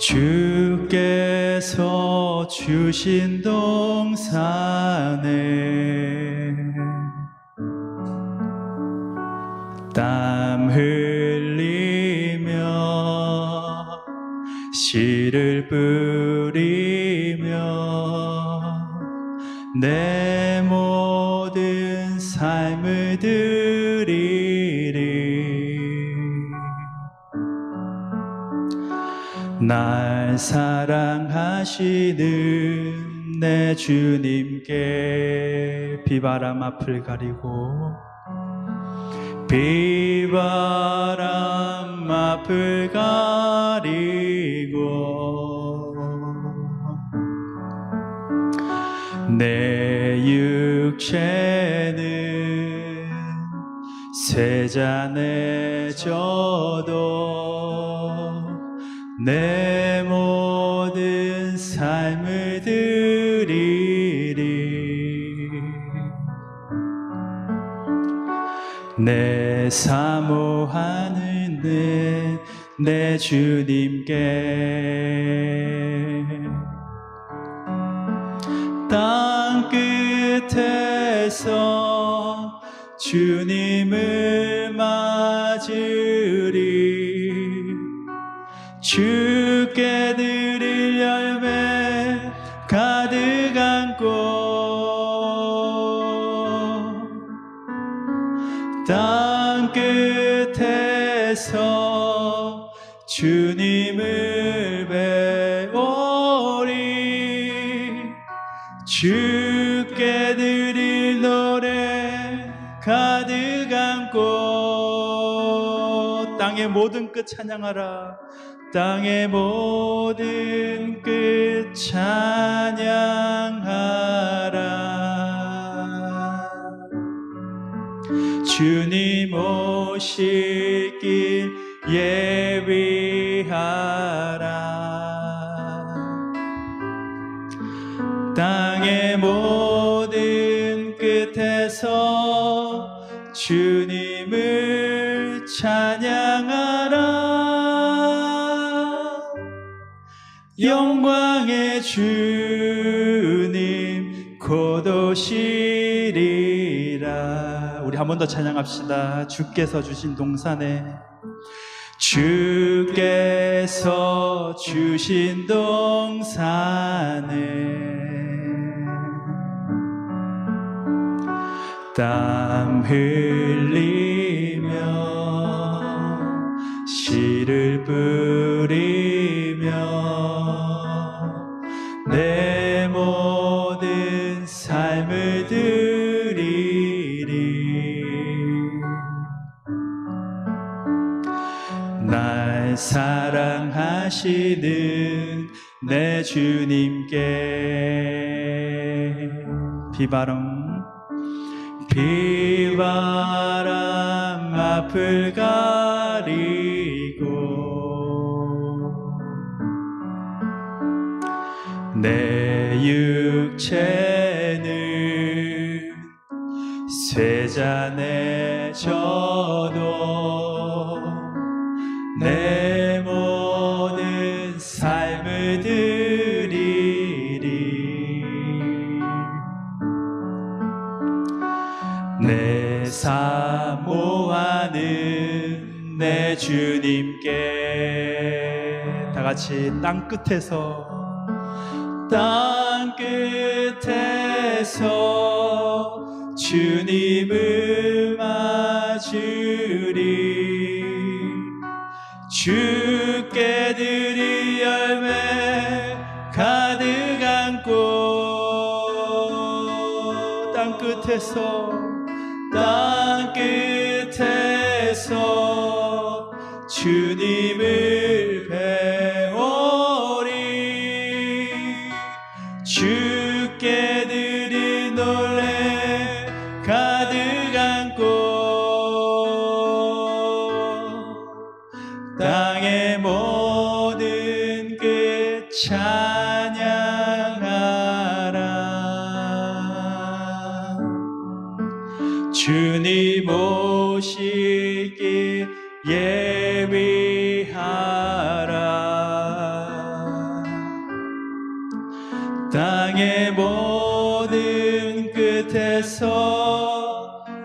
주께서 주신 동산에 땀 흘리며 씨를 뿌리며 내 사랑하시는 내 주님께 비바람 앞을 가리고 비바람 앞을 가리고 내 육체는 세잔해져도 내 내 사모하는 내, 내 주님께 땅 끝에서 주님을 배우리. 주께 드릴 노래 가득 안고 땅의 모든 끝 찬양하라. 땅의 모든 끝 찬양하라 주님 오실 길 예비하라. 땅의 모든 끝에서 주님을 찬양하라. 영광의 주님 곧 오시리라 우리 한 번 더 찬양합시다. 주께서 주신 동산에 주께서 주신 동산에 땀 흘리며 씨를 뿌 하시는 내 주님께. 비바람 비바람 앞을 가리고 내 육체는 쇠잔해져도 내 주님께. 다 같이 땅 끝에서 땅 끝에서 주님을 맞으리. 주께 드릴 열매 가득 안고 땅 끝에서 예비하라. 땅의 모든 끝에서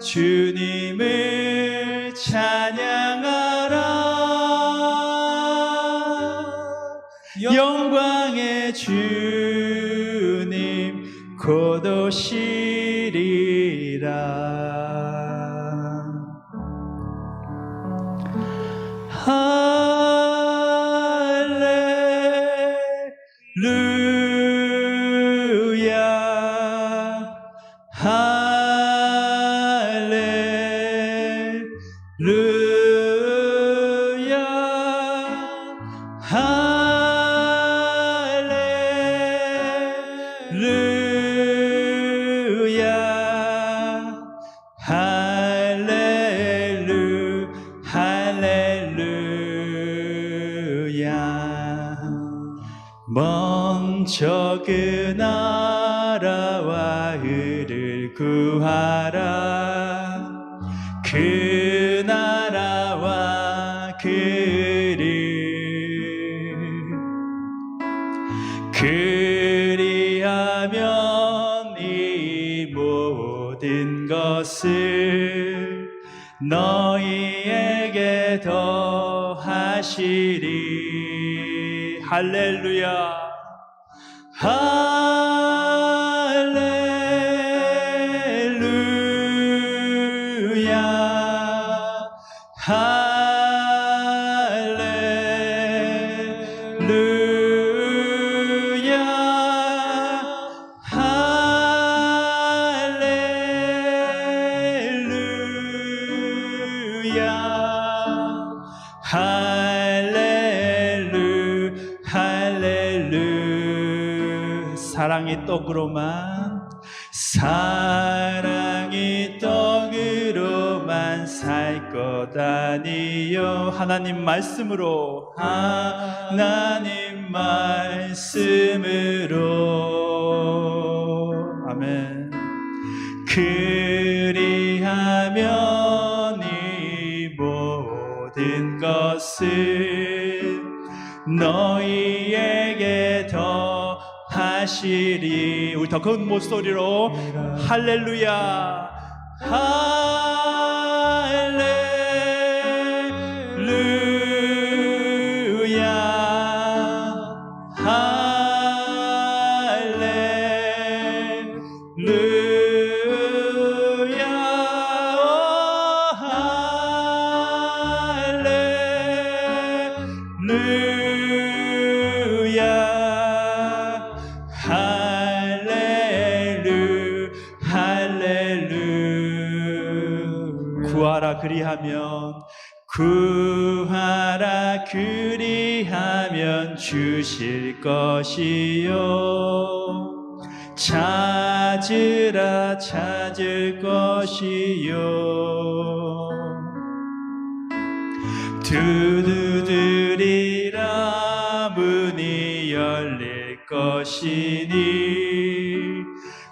주님을 찬양하라. 영광의 주님 고도시 구하라. 그 나라와 그 의를 그리하면 이 모든 것을 너희에게 더하시리. 할렐루야 할렐루야 할렐루야 할렐루 할렐루. 사랑의 떡으로만 아니요 하나님 말씀으로 하나님 말씀으로. 아멘. 그리하면 이 모든 것을 너희에게 더 하시리. 우리 더 큰 목소리로 할렐루야. 할 그리하면 주실 것이요. 찾으라 찾을 것이요. 두드리라 문이 열릴 것이니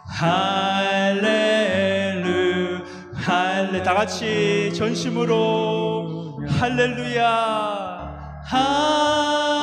할렐루 할레 다 같이 전심으로 할렐루야 할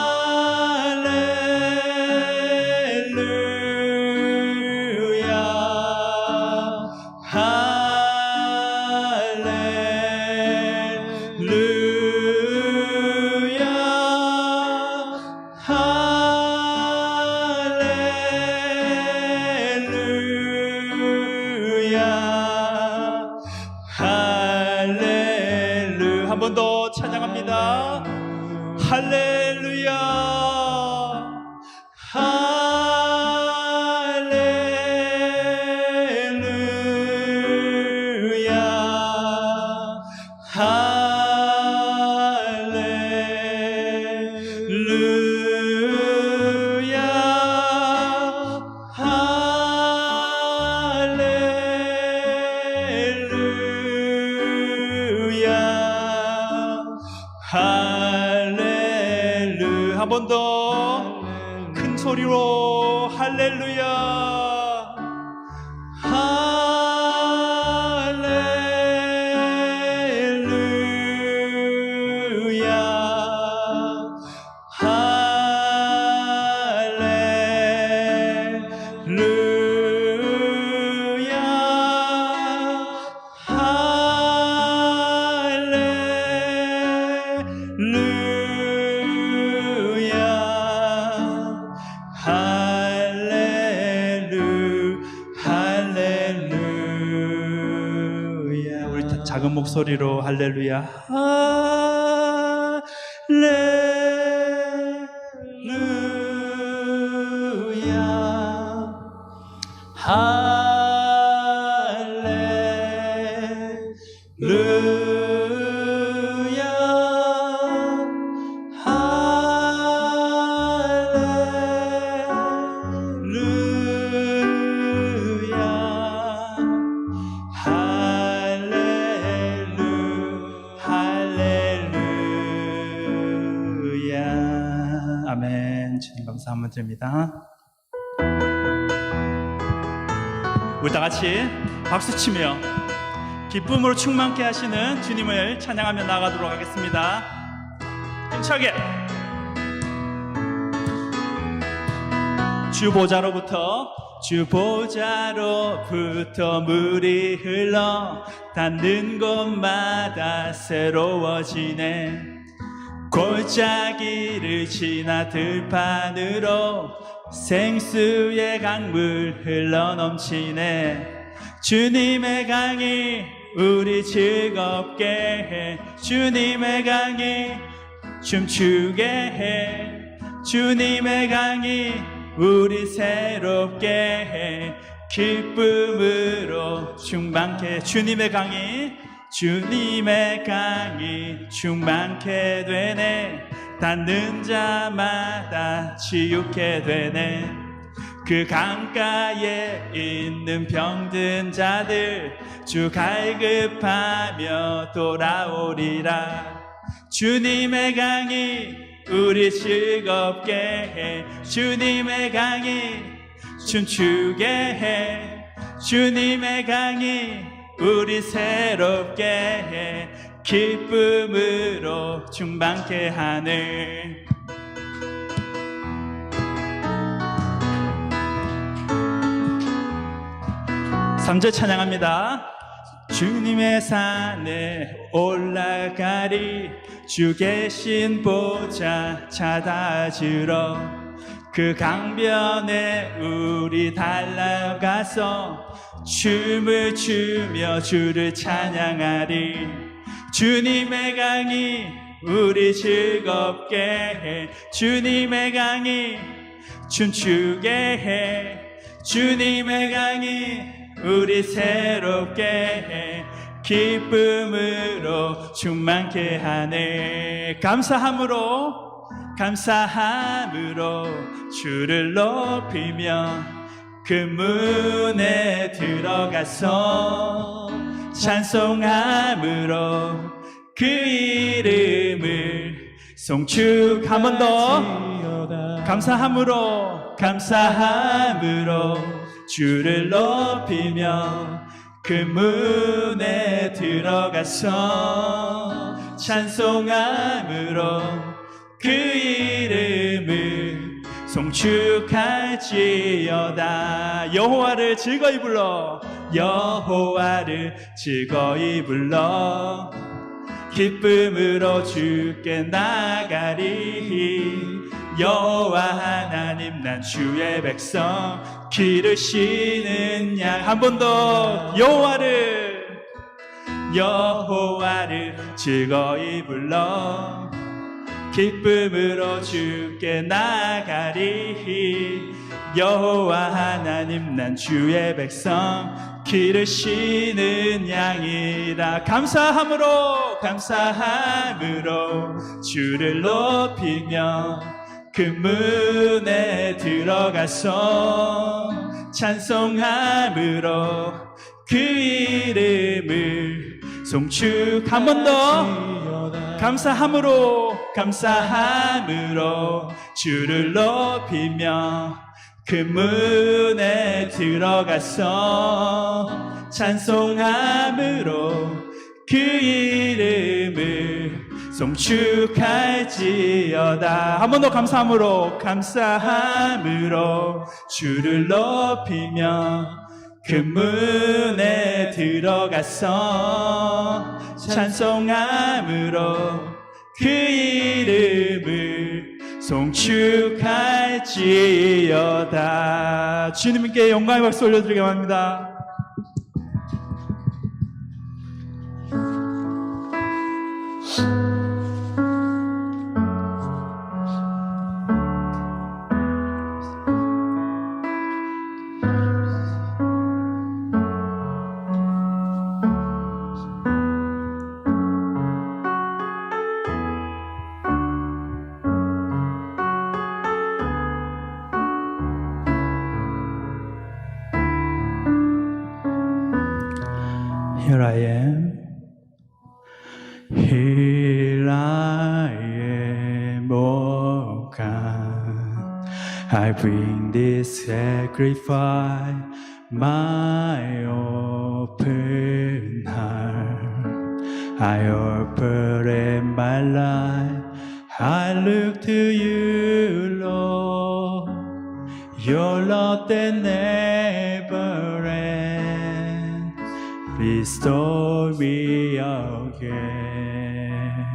소리로 할렐루야 감사 한번 드립니다. 우리 다 같이 박수 치며 기쁨으로 충만케 하시는 주님을 찬양하며 나가도록 하겠습니다. 힘차게. 주보자로부터 주보자로부터 물이 흘러 닿는 곳마다 새로워지네 골짜기를 지나 들판으로 생수의 강물 흘러 넘치네. 주님의 강이 우리 즐겁게 해. 주님의 강이 춤추게 해. 주님의 강이 우리 새롭게 해. 기쁨으로 충만케 해. 주님의 강이 주님의 강이 충만케 되네. 닿는 자마다 치유케 되네. 그 강가에 있는 병든 자들 주 갈급하며 돌아오리라. 주님의 강이 우리 즐겁게 해. 주님의 강이 춤추게 해. 주님의 강이 우리 새롭게 해 기쁨으로 충만케 하네 삼절 찬양합니다. 주님의 산에 올라가리 주 계신 보좌 찾아주러 그 강변에 우리 달려가서 춤을 추며 주를 찬양하리. 주님의 강이 우리 즐겁게 해. 주님의 강이 춤추게 해. 주님의 강이 우리 새롭게 해. 기쁨으로 충만케 하네. 감사함으로 감사함으로 주를 높이며 그 문에 들어가서 찬송함으로 그 이름을 송축 한 번 더. 감사함으로 감사함으로 주를 높이며 그 문에 들어가서 찬송함으로 그 이름을 송축할지어다. 여호와를 즐거이 불러. 여호와를 즐거이 불러. 기쁨으로 주께 나가리 여호와 하나님 난 주의 백성 기르시는 양. 한 번 더. 여호와를. 여호와를 즐거이 불러 기쁨으로 주께 나가리 여호와 하나님 난 주의 백성 기르시는 양이라. 감사함으로 감사함으로 주를 높이며 그 문에 들어가서 찬송함으로 그 이름을 송축 한 번 더 감사함으로 감사함으로 주를 높이며 그 문에 들어가서 찬송함으로 그 이름을 송축할지어다. 한 번 더 감사함으로 감사함으로 주를 높이며 그 문에 들어가서 찬송함으로 그 이름을 송축할지어다. 주님께 영광의 박수 올려드리기 바랍니다 bring this sacrifice, my open heart. I in my life. I look to you, Lord. Your love that never ends. Restore me again.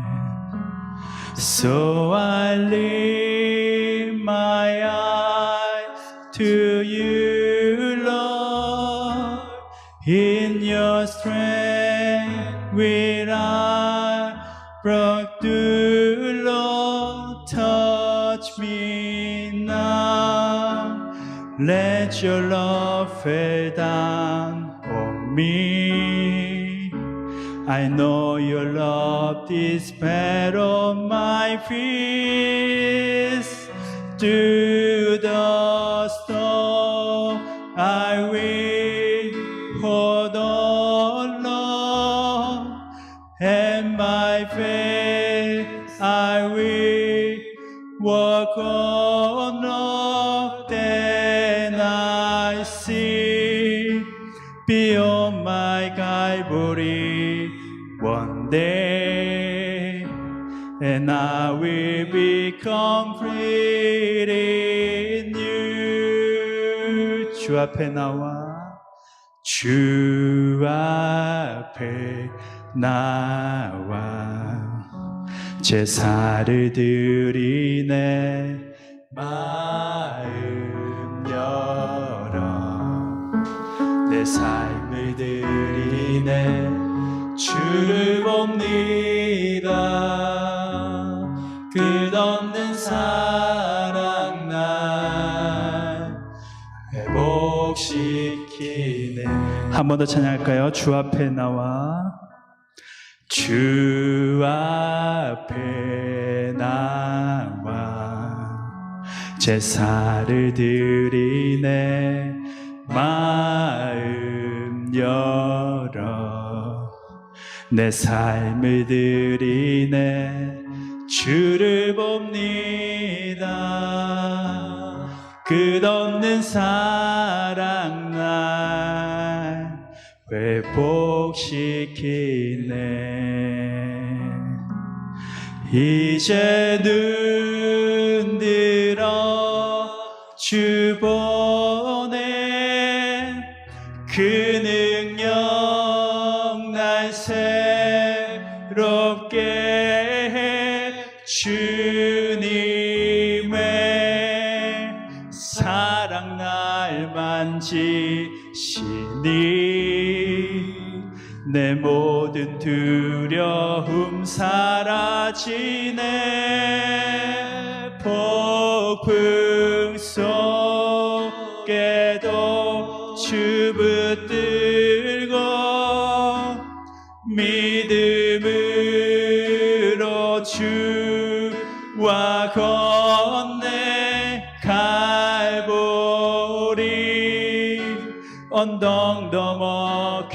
So I lift my eyes Your love fall down on me. I know your love dispel all my fears. Through I see beyond my Calvary one day, and I will be complete in you. 주 앞에 나와 주 앞에 나와 제사를 드리네 마음 내 삶을 드리네. 주를 봅니다. 끝없는 사랑 날 회복시키네. 한 번 더 찬양할까요? 주 앞에 나와. 주 앞에 나와. 제사를 드리네 마음 열어. 내 삶을 드리네. 주를 봅니다. 끝없는 사랑 날 회복시키네. 이제 눈 해 주님의 사랑 날 만지시니 내 모든 두려움 사라지네. 폭풍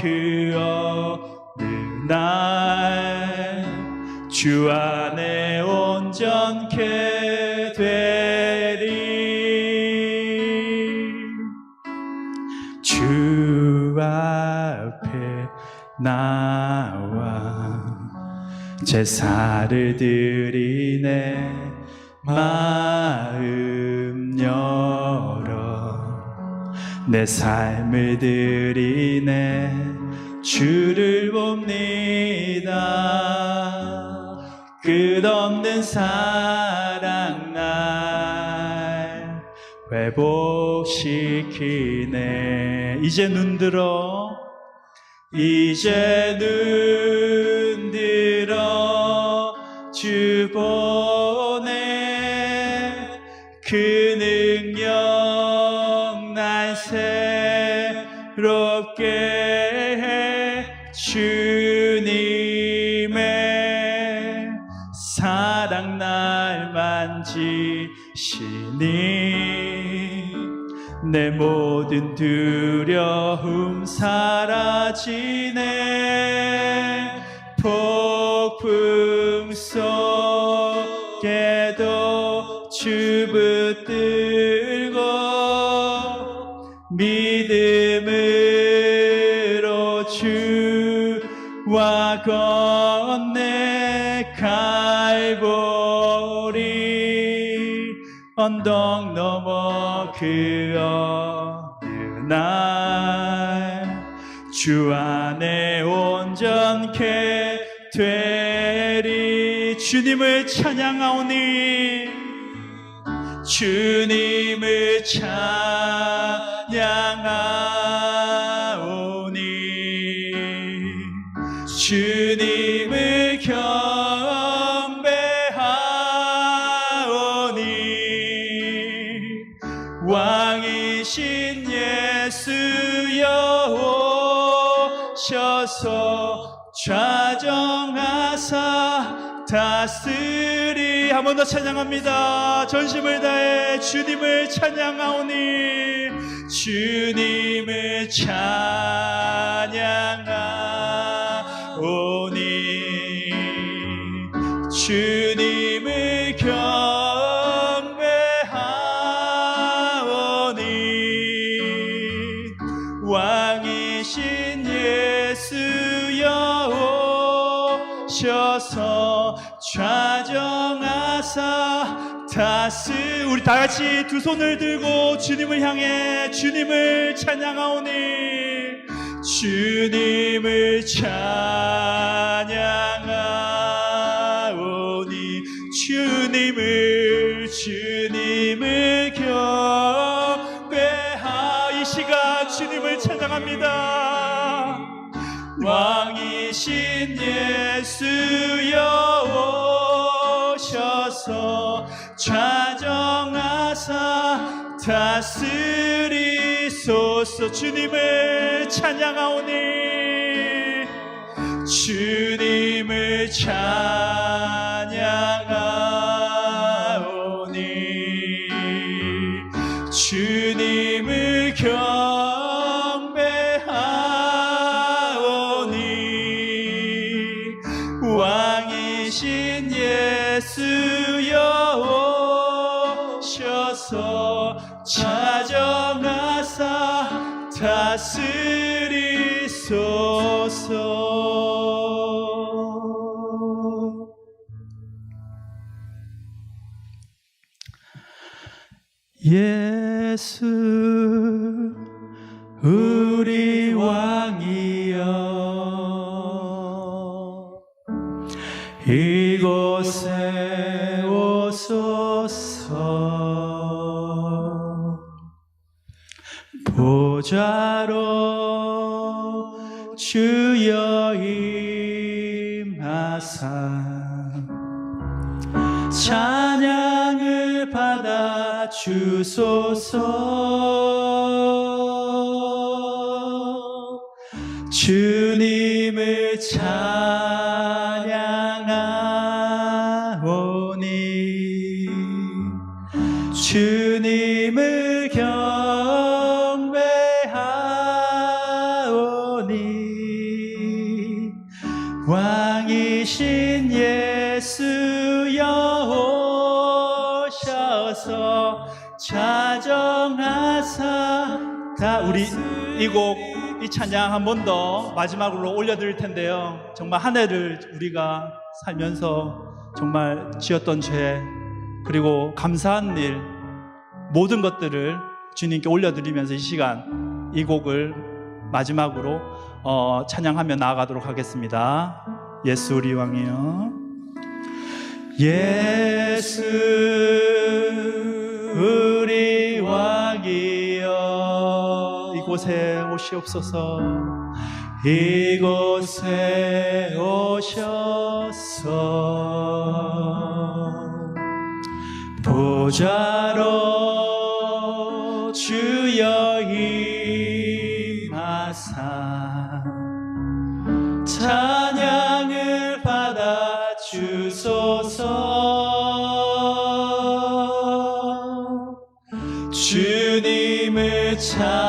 그 어느 날 주 안에 온전케 되리. 주 앞에 나와 제사를 드리네 마음 열어 내 삶을 드리네 주를 봅니다. 끝없는 사랑 날 회복시키네. 이제 눈 들어. 이제 눈 들어. 주 보내. 그 능력 날 새롭게 해 주님의 사랑 날 만지시니 내 모든 두려움 사라지네 그 어느 날 주 안에 온전케 되리. 주님을 찬양하오니. 주님을 찬양하오니. 주 한 번 더 찬양합니다. 전심을 다해 주님을 찬양하오니 주님을 찬양하 다스 우리 다 같이 두 손을 들고 주님을 향해 주님을 찬양하오니. 주님을 찬양하오니. 주님을 주님을 경배하 이 시간 주님을 찬양합니다. 왕이신 예수여 오셔서 좌정하사 다스리소서. 주님을 찬양하오니 주님을 찬양 예수 우리 왕이여. 이곳에 오소서. 보좌로 주여 임하사 주소서. 주님을 찬양하오니. 주님을 경배하오니. 왕이신 예수여 오셔서 자정하사 다 우리 이 곡 이 찬양 한 번 더 마지막으로 올려드릴 텐데요 정말 한 해를 우리가 살면서 정말 지었던 죄 그리고 감사한 일 모든 것들을 주님께 올려드리면서 이 시간 이 곡을 마지막으로 어, 찬양하며 나아가도록 하겠습니다. 예수 우리 왕이여 예수 우리 왕이여 이곳에 오시옵소서. 이곳에 오셔서 보좌로 주여 임하사 주